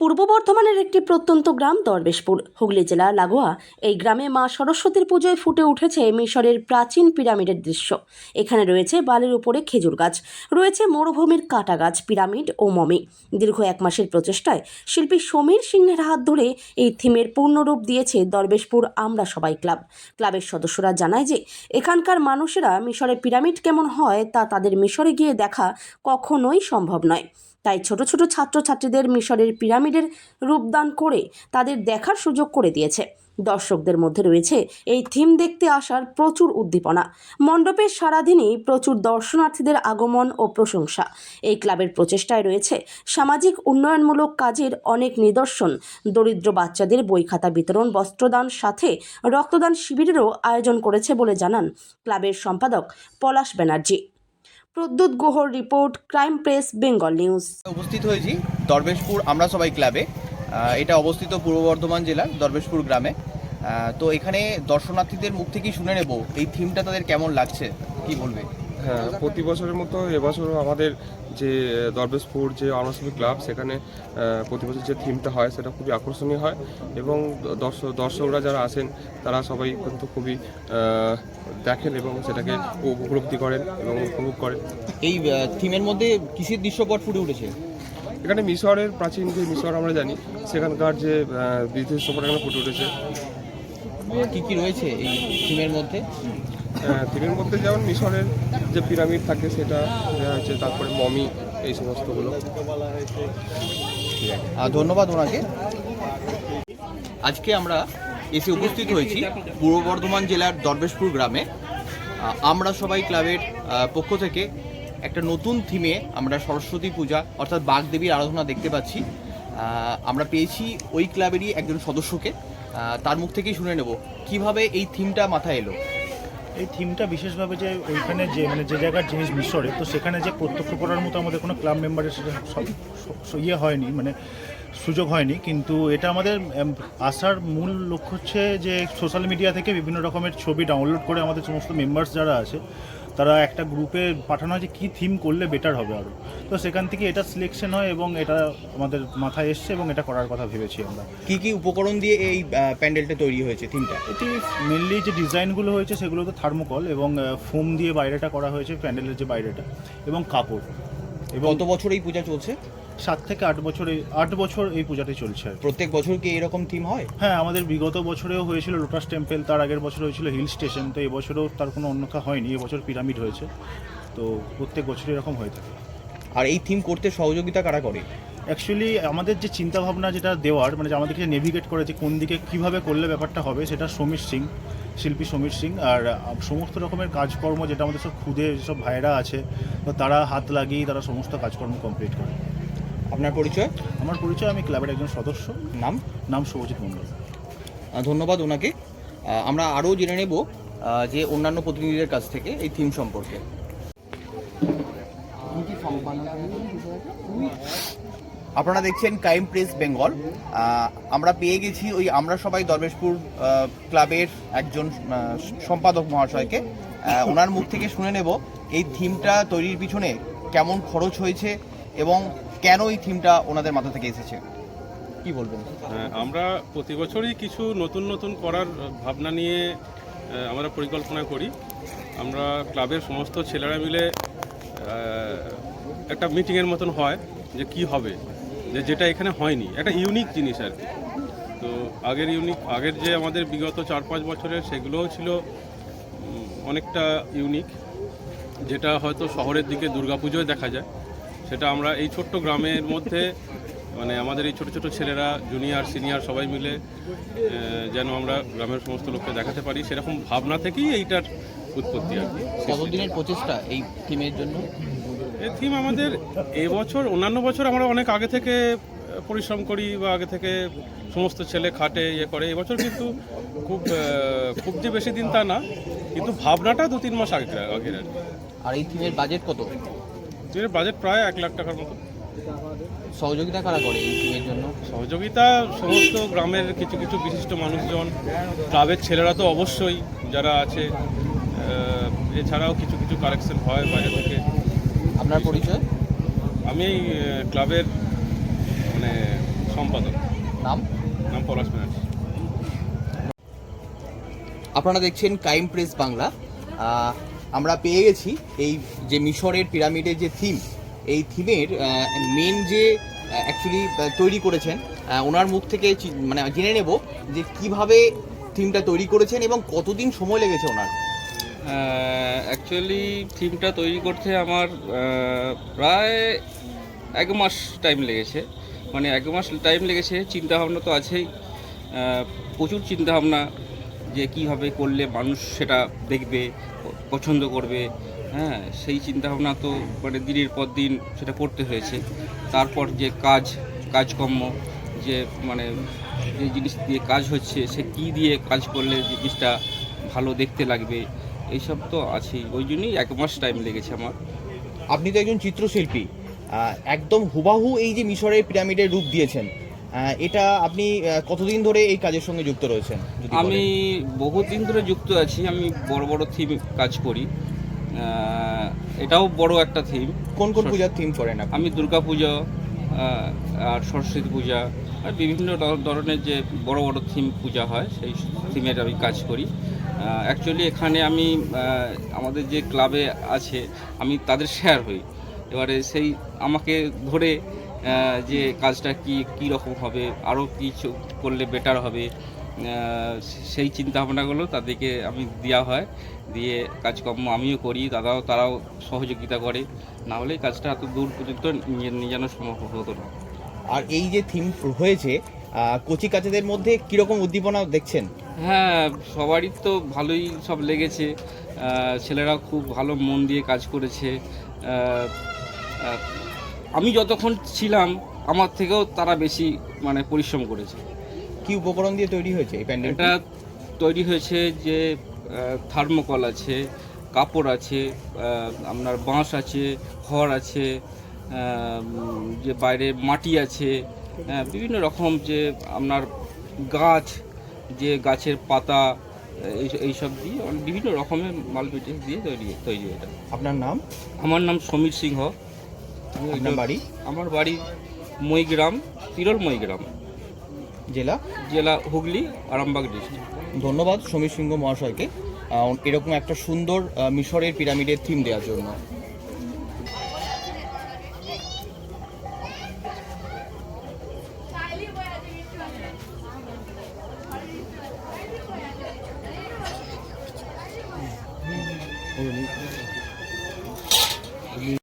পূর্ব বর্ধমানের একটি প্রত্যন্ত গ্রাম দরবেশপুর। হুগলি জেলার লাগোয়া এই গ্রামে মা সরস্বতীর পুজোয় ফুটে উঠেছে মিশরের প্রাচীন পিরামিডের দৃশ্য। এখানে রয়েছে বালির উপরে খেজুর গাছ, রয়েছে মরুভূমির কাটা গাছ, পিরামিড ও মমি। দীর্ঘ এক মাসের প্রচেষ্টায় শিল্পী সমীর সিংহের হাত ধরে এই থিমের পূর্ণরূপ দিয়েছে দরবেশপুর আমরা সবাই ক্লাব। ক্লাবের সদস্যরা জানায় যে, এখানকার মানুষেরা মিশরের পিরামিড কেমন হয় তা তাদের মিশরে গিয়ে দেখা কখনোই সম্ভব নয়। তাই ছোট ছোট ছাত্রছাত্রীদের মিশরের পিরামিডের রূপদান করে তাদের দেখার সুযোগ করে দিয়েছে। দর্শকদের মধ্যে রয়েছে এই থিম দেখতে আসার প্রচুর উদ্দীপনা। মণ্ডপের সারাদিনই প্রচুর দর্শনার্থীদের আগমন ও প্রশংসা। এই ক্লাবের প্রচেষ্টায় রয়েছে সামাজিক উন্নয়নমূলক কাজের অনেক নিদর্শন। দরিদ্র বাচ্চাদের বই খাতা বিতরণ, বস্ত্রদান, সাথে রক্তদান শিবিরেরও আয়োজন করেছে বলে জানান ক্লাবের সম্পাদক Palash Banerjee. Pradyut গুহর report crime press Bengal news. উপস্থিত হয়েছি দরবেশপুর আমরা সবাই ক্লাবে। এটা অবস্থিত পূর্ব বর্ধমান জেলার দরবেশপুর গ্রামে। তো এখানে দর্শনার্থীদের মুখ থেকেই শুনে নেব এই থিমটা তাদের কেমন লাগছে? কি বলবে? হ্যাঁ প্রতি বছরের মতো এবছরও আমাদের যে দরবেশপুর যে অনার্সবি ক্লাব সেখানে প্রতি বছর যে থিমটা হয় সেটা খুবই আকর্ষণীয় হয় এবং দর্শক দর্শকরা যারা আসেন তারা সবাই কিন্তু খুবই দেখেন এবং সেটাকে উপলব্ধি করেন এবং উপভোগ করেন। এই থিমের মধ্যে কিসের দৃশ্যপট ফুটে উঠেছে? এখানে মিশরের প্রাচীন যে মিশর আমরা জানি সেখানকার যে সফর এখানে ফুটে উঠেছে। কি কি রয়েছে এই থিমের মধ্যে? থিমের মধ্যে যেমন মিশরের যে পিরামিড থাকে সেটা হয়েছে তারপরে মমি, এই সমস্তগুলো। ধন্যবাদ ওনাকে। আজকে আমরা এসে উপস্থিত হয়েছি পূর্ব বর্ধমান জেলার দরবেশপুর গ্রামে। আমরা সবাই ক্লাবের পক্ষ থেকে একটা নতুন থিমে আমরা সরস্বতী পূজা, অর্থাৎ বাগদেবীর আরাধনা দেখতে পাচ্ছি। আমরা পেয়েছি ওই ক্লাবেরই একজন সদস্যকে। তার মুখ থেকেই শুনে নেব, কীভাবে এই থিমটা মাথায় এলো? এই থিমটা বিশেষভাবে যে ওইখানে যে মানে যে জায়গার জিনিস মিশরে, তো সেখানে যে প্রত্যক্ষ করার মতো আমাদের কোনো ক্লাব মেম্বারের সেটা সব ইয়ে হয়নি মানে সুযোগ হয়নি। কিন্তু এটা আমাদের আসার মূল লক্ষ্য হচ্ছে যে সোশ্যাল মিডিয়া থেকে বিভিন্ন রকমের ছবি ডাউনলোড করে আমাদের সমস্ত মেম্বার্স যারা আছে তারা একটা গ্রুপে পাঠানো হয় যে কী থিম করলে বেটার হবে আরও তো সেখান থেকে এটা সিলেকশন হয় এবং এটা আমাদের মাথায় এসছে এবং এটা করার কথা ভেবেছি আমরা। কী কী উপকরণ দিয়ে এই প্যান্ডেলটা তৈরি হয়েছে থিমটা এটি মেনলি যে ডিজাইনগুলো হয়েছে সেগুলো তো থার্মোকল এবং ফোম দিয়ে বাইরেটা করা হয়েছে প্যান্ডেলের যে বাইরেটা এবং কাপড়। এবং কত বছর এই পূজা চলছে? সাত থেকে আট বছরে আট বছর এই পূজাটি চলছে আর কি। প্রত্যেক বছর কি এরকম থিম হয়? হ্যাঁ আমাদের বিগত বছরেও হয়েছিল লোটাস টেম্পল তার আগের বছর হয়েছিল হিল স্টেশন তো এবছরও তার কোনো অন্যথা হয়নি এবছর পিরামিড হয়েছে। তো প্রত্যেক বছর এরকম হয়ে থাকে। আর এই থিম করতে সহযোগিতা কারা করে? অ্যাকচুয়ালি আমাদের যে চিন্তাভাবনা যেটা দেওয়ার মানে যে আমাদেরকে নেভিগেট করেছে কোন দিকে কীভাবে করলে ব্যাপারটা হবে সেটা সমীর সিং শিল্পী সমীর সিং আর আহ, সমস্ত রকমের কাজকর্ম যেটা আমাদের সব খুদে যেসব ভাইরা আছে তো তারা হাত লাগিয়ে তারা সমস্ত কাজকর্ম কমপ্লিট করে। আপনার পরিচয়? আমার পরিচয় আমি ক্লাবের একজন সদস্য। নাম? নাম শুভজিৎ মণ্ডল। ধন্যবাদ ওনাকে। আমরা আরও জেনে নেব যে অন্যান্য প্রতিনিধিদের কাছ থেকে এই থিম সম্পর্কে। আপনারা দেখছেন ক্রাইম প্রেস বেঙ্গল। আমরা পেয়ে গেছি ওই আমরা সবাই দরবেশপুর ক্লাবের একজন সম্পাদক মহাশয়কে। ওনার মুখ থেকে শুনে নেব এই থিমটা তৈরির পিছনে কেমন খরচ হয়েছে এবং কেন এই থিমটা ওনাদের মাথা থেকে এসেছে? কি বলবেন? হ্যাঁ, আমরা প্রতি বছরই কিছু নতুন নতুন করার ভাবনা নিয়ে আমরা পরিকল্পনা করি। আমরা ক্লাবের সমস্ত ছেলেরা মিলে একটা মিটিংয়ের মতন হয় যে কি হবে যে যেটা এখানে হয়নি। একটা ইউনিক জিনিস আর কি। তো আগের ইউনিক আগের যে আমাদের বিগত চার পাঁচ বছরের সেগুলোও ছিল অনেকটা ইউনিক যেটা হয়তো শহরের দিকে দুর্গাপুজোয় দেখা যায়। সেটা আমরা এই ছোট্ট গ্রামের মধ্যে মানে আমাদের এই ছোট ছোট ছেলেরা জুনিয়র সিনিয়র সবাই মিলে যেন আমরা গ্রামের সমস্ত লোককে দেখাতে পারি সেরকম ভাবনা থেকেই এইটার উৎপত্তি আর কি। কতদিনের প্রচেষ্টা এই থিমের জন্য? এই থিম আমাদের এবছর অন্যান্য বছর আমরা অনেক আগে থেকে পরিশ্রম করি বা আগে থেকে সমস্ত ছেলে খাটে ইয়ে করে। এবছর কিন্তু খুব খুব যে বেশি দিন তা না কিন্তু ভাবনাটা দু তিন মাস আগে আগের আর এই থিমের বাজেট কত? এর বাজেট প্রায় এক লাখ টাকার মতো। সহযোগিতা কারা করে এই জন্য? সহযোগিতা সমস্ত গ্রামের কিছু কিছু বিশিষ্ট মানুষজন ক্লাবের ছেলেরা তো অবশ্যই যারা আছে এছাড়াও কিছু কিছু কালেকশন হয় বাইরে থেকে। আপনার পরিচয়? আমি ক্লাবের মানে সম্পাদক। নাম? নাম পলাশ ব্যানার্জি। আপনারা দেখছেন কাইম প্রেস বাংলা। আমরা পেয়ে গেছি এই যে মিশরের পিরামিডের যে থিম, এই থিমের মেন যে অ্যাকচুয়ালি তৈরি করেছেন ওনার মুখ থেকে মানে জেনে নেব যে কীভাবে থিমটা তৈরি করেছেন এবং কতদিন সময় লেগেছে ওনার। অ্যাকচুয়ালি থিমটা তৈরি করতে আমার প্রায় এক মাস টাইম লেগেছে। মানে এক মাস টাইম লেগেছে চিন্তা ভাবনা তো আছেই। প্রচুর চিন্তা ভাবনা যে কীভাবে করলে মানুষ সেটা দেখবে, পছন্দ করবে। হ্যাঁ সেই চিন্তা ভাবনা তো মানে দিনের পর দিন সেটা করতে হয়েছে। তারপর যে কাজ, কাজকর্ম, যে মানে যে জিনিস দিয়ে কাজ হচ্ছে, সে কী দিয়ে কাজ করলে জিনিসটা ভালো দেখতে লাগবে, এইসব তো আছেই। ওই জন্যই এক মাস টাইম লেগেছে আমার। আপনি তো একজন চিত্রশিল্পী। একদম হুবাহু এই যে মিশরের পিরামিডের রূপ দিয়েছেন। এটা আপনি কতদিন ধরে এই কাজের সঙ্গে যুক্ত রয়েছেন আমি। বহুদিন ধরে যুক্ত আছি আমি বড় বড় থিম কাজ করি। এটাও বড় একটা থিম। কোন কোন পূজার থিম করেন আমি দুর্গা পুজো আর সরস্বতী পূজা আর বিভিন্ন ধরনের যে বড় বড় থিম পূজা হয় সেই থিমের আমি কাজ করি। অ্যাকচুয়ালি এখানে আমি আমাদের যে ক্লাবে আছে আমি তাদের শেয়ার হই। এবারে সেই আমাকে ধরে যে কাজটা কি কী রকম হবে আরও কিছু করলে বেটার হবে সেই চিন্তা ভাবনাগুলো তাদেরকে আমি দেওয়া হয় দিয়ে কাজকর্ম আমিও করি দাদাও তারাও সহযোগিতা করে না হলে কাজটা এত দূর পর্যন্ত নিয়ে নিয়ে সম্ভব হতো না। আর এই যে থিম হয়েছে কচি কাচাদের মধ্যে কীরকম উদ্দীপনা দেখছেন? হ্যাঁ সবারই তো ভালোই সব লেগেছে। ছেলেরা খুব ভালো মন দিয়ে কাজ করেছে। আমি যতক্ষণ ছিলাম আমার থেকেও তারা বেশি মানে পরিশ্রম করেছে। কি উপকরণ দিয়ে তৈরি হয়েছে এই প্যান্ডেলটা? তৈরি হয়েছে যে থার্মোকল আছে কাপড় আছে আপনার বাঁশ আছে খড় আছে যে বাইরে মাটি আছে বিভিন্ন রকম যে আপনার গাছ যে গাছের পাতা এই এইসব দিয়ে অনেক বিভিন্ন রকমের মাল দিয়ে তৈরি তৈরি এটা। আপনার নাম? আমার নাম সমীর সিংহ। আপনার বাড়ি? আমার বাড়ি মইগ্রাম তিরল মইগ্রাম জেলা? জেলা হুগলি আরামবাগ ডিস্ট্রিক্ট ধন্যবাদ সমীর সিংহ মহাশয়কে। এরকম একটা সুন্দর মিশরের পিরামিডের থিম দেওয়ার জন্য।